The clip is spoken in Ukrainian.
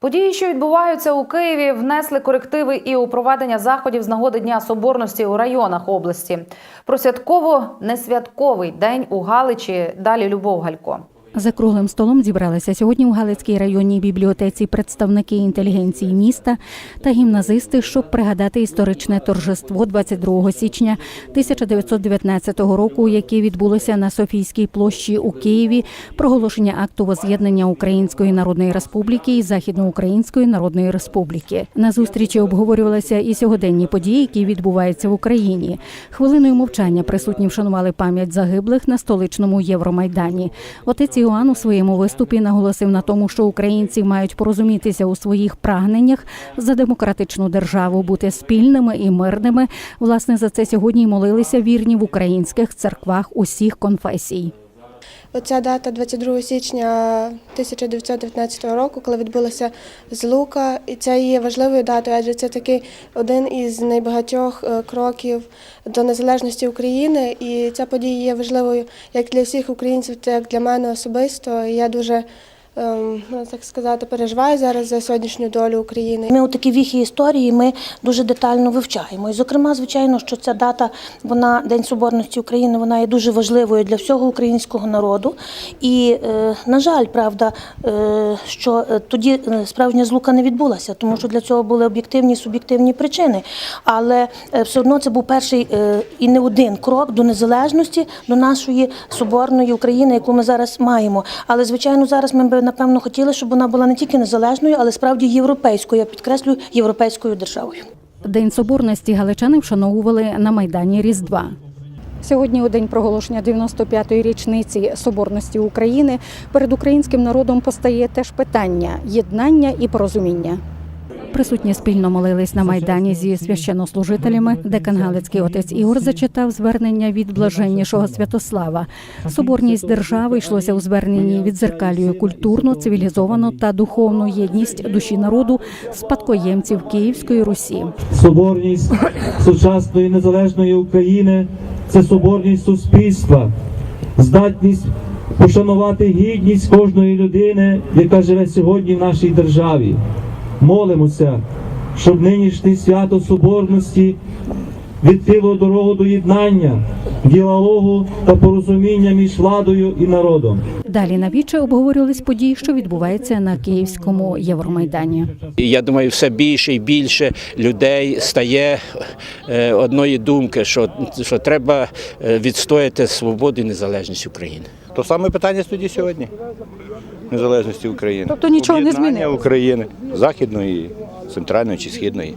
Події, що відбуваються у Києві, внесли корективи і у проведення заходів з нагоди Дня Соборності у районах області. Про святково-несвятковий день у Галичі. Далі Любов Галько. За круглим столом зібралися сьогодні у Галицькій районній бібліотеці представники інтелігенції міста та гімназисти, щоб пригадати історичне торжество 22 січня 1919 року, яке відбулося на Софійській площі у Києві, проголошення акту воз'єднання Української Народної Республіки і Західноукраїнської Народної Республіки. На зустрічі обговорювалися і сьогоденні події, які відбуваються в Україні. Хвилиною мовчання присутні вшанували пам'ять загиблих на столичному Євромайдані. Отець Іоанн у своєму виступі наголосив на тому, що українці мають порозумітися у своїх прагненнях за демократичну державу, бути спільними і мирними. Власне, за це сьогодні молилися вірні в українських церквах усіх конфесій. Оця дата 22 січня 1919 року, коли відбулася злука, і це є важливою датою, адже це такий один із найбагатьох е, кроків до незалежності України. І ця подія є важливою як для всіх українців, так і для мене особисто. І я дуже так сказати, переживаю зараз за сьогоднішню долю України. Ми у такі віхі історії ми дуже детально вивчаємо. І, зокрема, звичайно, що ця дата, вона День Соборності України, вона є дуже важливою для всього українського народу. І, е, на жаль, правда, е, що е, тоді справжня злука не відбулася, тому що для цього були об'єктивні і суб'єктивні причини. Але все одно це був перший і не один крок до незалежності, до нашої соборної України, яку ми зараз маємо. Але звичайно, зараз ми би напевно хотіли, щоб вона була не тільки незалежною, але справді європейською. Я підкреслюю європейською державою. День соборності галичани вшановували на майдані Різдва. Сьогодні, у день проголошення 95-ї річниці соборності України, перед українським народом постає теж питання єднання і порозуміння. Присутні спільно молились на майдані зі священнослужителями. Декан Галицький отець Ігор зачитав звернення від блаженнішого Святослава. Соборність держави йшлося у зверненні відзеркалює культурну, цивілізовану та духовну єдність душі народу спадкоємців Київської Русі. Соборність сучасної незалежної України це соборність суспільства, здатність пошанувати гідність кожної людини, яка живе сьогодні в нашій державі. Молимося, щоб нинішнє свято соборності відкрило дорогу до єднання, діалогу та порозуміння між владою і народом. Далі на віче обговорювались події, що відбуваються на Київському Євромайдані. Я думаю, все більше і більше людей стає е, одної думки, що, що треба е, відстояти свободу і незалежність України. То саме питання тоді сьогодні. Незалежності України. Тобто нічого не Об'єднання? України, західної, центральної чи східної.